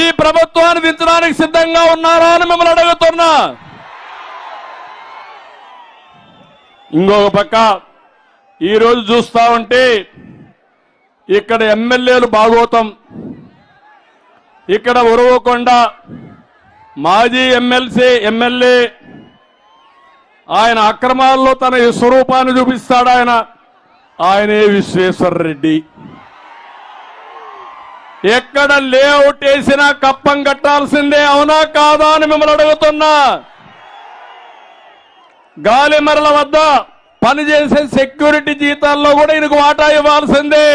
ఈ ప్రభుత్వాన్ని దించడానికి సిద్ధంగా ఉన్నారా అని మిమ్మల్ని అడుగుతున్నా. ఇంకొక పక్క ఈరోజు చూస్తా ఉంటే ఇక్కడ ఎమ్మెల్యేలు భాగోతం ఇక్కడ ఉరవకొండ మాజీ ఎమ్మెల్సీ ఎమ్మెల్యే ఆయన అక్రమాల్లో తన స్వరూపాన్ని చూపిస్తాడు ఆయన. ఆయనే విశ్వేశ్వర రెడ్డి ఎక్కడ లేఅవుట్ వేసినా కప్పం కట్టాల్సిందే అవునా కాదా అని మిమ్మల్ని అడుగుతున్నా. గాలిమరల వద్ద పనిచేసే సెక్యూరిటీ జీతాల్లో కూడా ఈయనకు వాటా ఇవ్వాల్సిందే.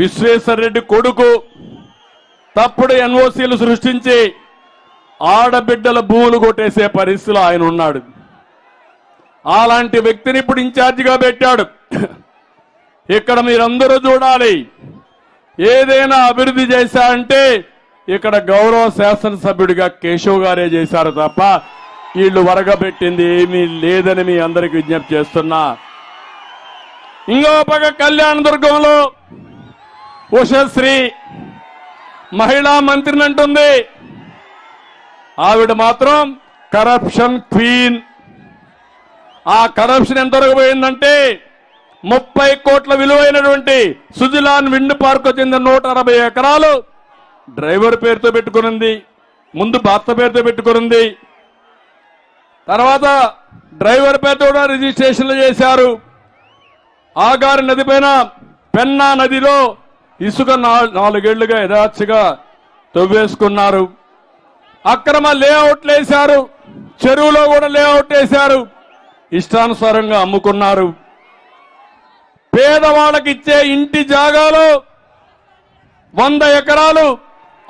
విశ్వేశ్వర రెడ్డి కొడుకు తప్పుడు ఎన్ఓసీలు సృష్టించి ఆడబిడ్డల భూములు కొట్టేసే పరిస్థితిలో ఆయన ఉన్నాడు. అలాంటి వ్యక్తిని ఇప్పుడు ఇన్ఛార్జిగా పెట్టాడు. ఇక్కడ మీరందరూ చూడాలి. ఏదైనా అభివృద్ధి చేశా అంటే ఇక్కడ గౌరవ శాసనసభ్యుడిగా కేశవ్ గారే చేశారు తప్ప వీళ్ళు వరగబెట్టింది ఏమీ లేదని మీ అందరికి విజ్ఞప్తి చేస్తున్నా. ఇంకో పక్క కళ్యాణ దుర్గంలో ఉషశ్రీ మహిళా మంత్రిని అంటుంది. ఆవిడ మాత్రం కరప్షన్ క్వీన్ ఆ కరప్షన్ ఎంతవరకు పోయిందంటే ముప్పై కోట్ల విలువైనటువంటి సుజిలాన్ విండ్ పార్క్ చెందిన నూట అరవై ఎకరాలు డ్రైవర్ పేరుతో పెట్టుకునింది ముందు భర్త పేరుతో పెట్టుకునింది. తర్వాత డ్రైవర్ పేరుతో కూడా రిజిస్ట్రేషన్లు చేశారు. ఆగారు నది పైన పెన్నా నదిలో ఇసుక నా- నాలుగేళ్ళుగా యథార్చిగా తవ్వేసుకున్నారు. అక్రమ లేఅవుట్లు వేశారు చెరువులో కూడా లేఅవుట్ వేశారు. ఇష్టానుసారంగా అమ్ముకున్నారు. పేదవాళ్ళకి ఇచ్చే ఇంటి జాగాలు వంద ఎకరాలు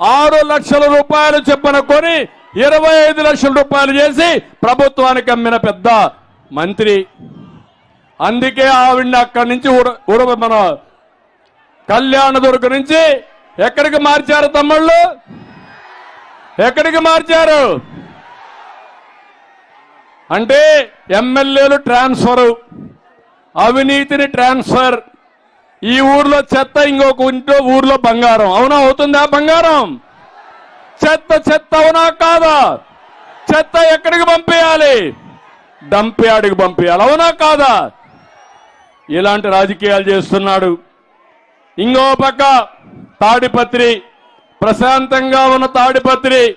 ఆరు లక్షల రూపాయలు చెప్పున కొని ఇరవై ఐదు లక్షల రూపాయలు చేసి ప్రభుత్వానికి అమ్మిన పెద్ద మంత్రి. అందుకే ఆవిడ అక్కడి నుంచి ఉడ ఉర మన కళ్యాణదుర్గ నుంచి ఎక్కడికి మార్చారు తమ్ముళ్ళు? ఎక్కడికి మార్చారు? అంటే ఎమ్మెల్యేలు ట్రాన్స్ఫర్. అవినీతిని ట్రాన్స్ఫర్. ఈ ఊర్లో చెత్త ఇంకొక ఇంట్లో ఊర్లో బంగారం. అవునా అవుతుందా బంగారం? చెత్త చెత్త అవునా కాదా? చెత్త ఎక్కడికి పంపేయాలి? డంప్ పంపేయాలి. అవునా కాదా? ఇలాంటి రాజకీయాలు చేస్తున్నాడు. ఇంకో పక్క తాడిపత్రి. ప్రశాంతంగా ఉన్న తాడిపత్రి.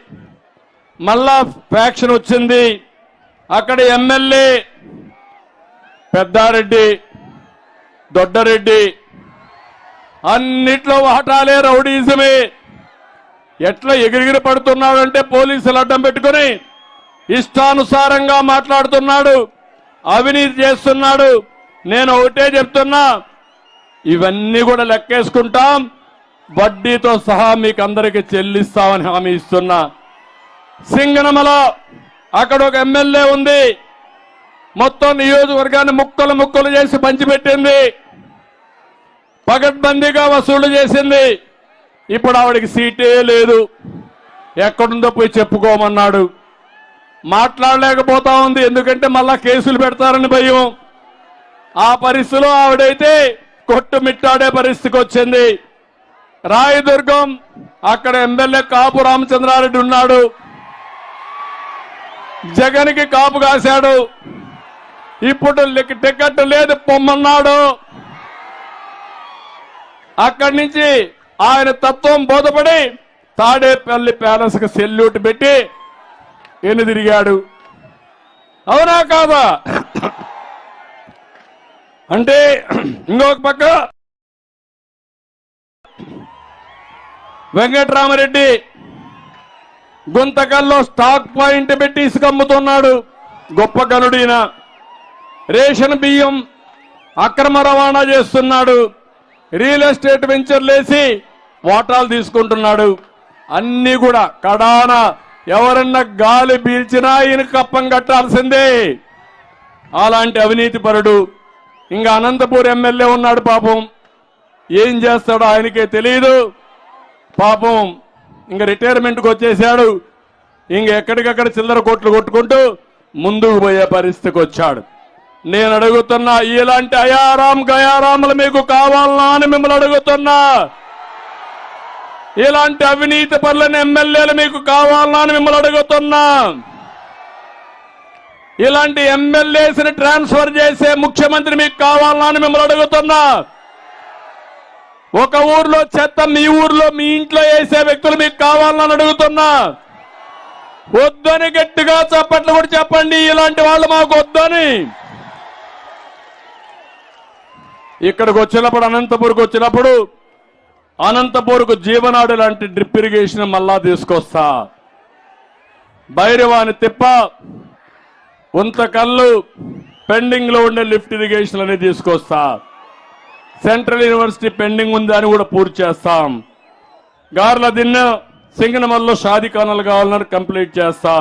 మళ్ళా ఫ్యాక్షన్ వచ్చింది. అక్కడ ఎమ్మెల్యే పెద్దారెడ్డి దొడ్డరెడ్డి అన్నిట్లో వాటాలే రౌడీజమే. ఎట్లా ఎగిరిగిరి పడుతున్నాడంటే పోలీసులు అడ్డం పెట్టుకుని ఇష్టానుసారంగా మాట్లాడుతున్నాడు అవినీతి చేస్తున్నాడు. నేను ఒకటే చెప్తున్నా ఇవన్నీ కూడా లెక్కేసుకుంటాం. వడ్డీతో సహా మీకు అందరికి చెల్లిస్తామని హామీ ఇస్తున్నా. సింగనమల అక్కడ ఒక ఎమ్మెల్యే ఉంది. మొత్తం నియోజకవర్గాన్ని ముక్కలు ముక్కలు చేసి పంచిపెట్టింది. పగడ్బందీగా వసూలు చేసింది. ఇప్పుడు ఆవిడకి సీటే లేదు. ఎక్కడుందో పోయి చెప్పుకోమన్నాడు. మాట్లాడలేకపోతా ఉంది. ఎందుకంటే మళ్ళా కేసులు పెడతారని భయం. ఆ పరిస్థితిలో ఆవిడైతే కొట్టుమిట్టాడే పరిస్థితికి వచ్చింది. రాయదుర్గం అక్కడ ఎమ్మెల్యే కాపు రామచంద్రారెడ్డి ఉన్నాడు. జగన్కి కాపు కాశాడు. ఇప్పుడు లిక్- టికెట్ లేదు పొమ్మన్నాడు. అక్కడి నుంచి ఆయన తత్వం బోధపడి తాడేపల్లి ప్యాలెస్కి సెల్యూట్ పెట్టి ఎన్ని తిరిగాడు? అవునా కాదా? అంటే ఇంకొక పక్క వెంకట్రామరెడ్డి గుంతకల్లో స్టాక్ పాయింట్ పెట్టి ఇసుకమ్ముతున్నాడు గొప్ప గనుడీన రేషన్ బియ్యం అక్రమ రవాణా చేస్తున్నాడు. రియల్ ఎస్టేట్ వెంచర్లేసి వాటాలు తీసుకుంటున్నాడు. అన్ని కూడా కడాన ఎవరన్నా గాలి పీల్చినా ఈయన కప్పం కట్టాల్సిందే. అలాంటి అవినీతి పరుడు ఇంకా అనంతపూర్ ఎమ్మెల్యే ఉన్నాడు పాపం. ఏం చేస్తాడో ఆయనకే తెలియదు పాపం ఇంక రిటైర్మెంట్కి వచ్చేసాడు. ఇంక ఎక్కడికక్కడ చిల్లర కోట్లు కొట్టుకుంటూ ముందుకు పోయే పరిస్థితికి వచ్చాడు. నేను అడుగుతున్నా ఇలాంటి అయారాం గయారాములు మీకు కావాలనా అని మిమ్మల్ని అడుగుతున్నా. ఇలాంటి అవినీతి పనులని ఎమ్మెల్యేలు మీకు కావాలనా అని మిమ్మల్ని అడుగుతున్నా. ఇలాంటి ఎమ్మెల్యేస్ని ట్రాన్స్ఫర్ చేసే ముఖ్యమంత్రి మీకు కావాలనా అని మిమ్మల్ని అడుగుతున్నా. ఒక ఊర్లో చెత్త మీ ఊర్లో మీ ఇంట్లో వేసే వ్యక్తులు మీకు కావాలని అడుగుతున్నా. వద్దని గట్టిగా చప్పట్లు కూడా చెప్పండి ఇలాంటి వాళ్ళు మాకు వద్దని. ఇక్కడికి వచ్చినప్పుడు అనంతపూర్కి వచ్చినప్పుడు అనంతపూర్కు జీవనాడు లాంటి డ్రిప్ ఇరిగేషన్ మళ్ళా తీసుకొస్తా. భైరవాని తిప్ప ఉంతకల్లు పెండింగ్లో ఉండే లిఫ్ట్ ఇరిగేషన్ అనేది తీసుకొస్తా. సెంట్రల్ యూనివర్సిటీ పెండింగ్ ఉంది అని కూడా పూర్తి చేస్తాం. గార్ల దిన్న సింగనమల్లో షాదిఖానాలు కావాలని కంప్లీట్ చేస్తాం.